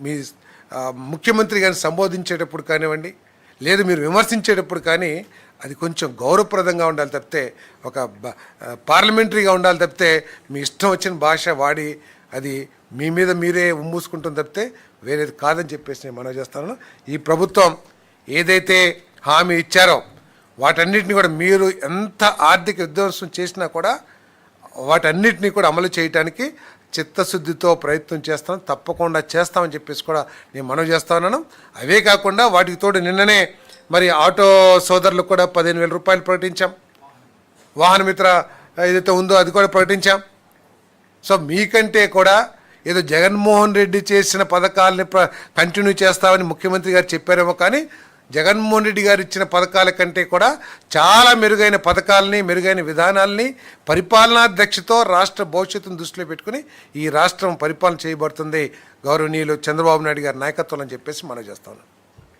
మీ ముఖ్యమంత్రి గారిని సంబోధించేటప్పుడు కానివ్వండి లేదు మీరు విమర్శించేటప్పుడు కానీ అది కొంచెం గౌరవప్రదంగా ఉండాలి తప్పితే ఒక పార్లమెంటరీగా ఉండాలి తప్పితే మీ ఇష్టం వచ్చిన భాష వాడి అది మీ మీద మీరే ఉమ్మూసుకుంటుంది తప్పితే వేరేది కాదని చెప్పేసి నేను మనవి చేస్తాను. ఈ ప్రభుత్వం ఏదైతే హామీ ఇచ్చారో వాటన్నిటిని కూడా మీరు ఎంత ఆర్థిక విధ్వంసం చేసినా కూడా వాటన్నిటినీ కూడా అమలు చేయడానికి చిత్తశుద్ధితో ప్రయత్నం చేస్తాం తప్పకుండా చేస్తామని చెప్పేసి కూడా నేను మనవి చేస్తా ఉన్నాను. అవే కాకుండా వాటికి తోడు నిన్ననే మరి ఆటో సోదరులకు కూడా పదిహేను వేల రూపాయలు ప్రకటించాం. వాహన మిత్ర ఏదైతే ఉందో అది కూడా ప్రకటించాం. సో మీకంటే కూడా ఏదో జగన్మోహన్ రెడ్డి చేసిన పథకాలని ప్ర కంటిన్యూ చేస్తామని ముఖ్యమంత్రి గారు చెప్పారేమో కానీ జగన్మోహన్ రెడ్డి గారు ఇచ్చిన పథకాల కంటే కూడా చాలా మెరుగైన పథకాలని మెరుగైన విధానాల్ని పరిపాలనా దక్షతో రాష్ట్ర భవిష్యత్తును దృష్టిలో పెట్టుకుని ఈ రాష్ట్రం పరిపాలన చేయబడుతుంది. గౌరవనీయులు చంద్రబాబు నాయుడు గారి నాయకత్వం అని చెప్పేసి మనం చేస్తాను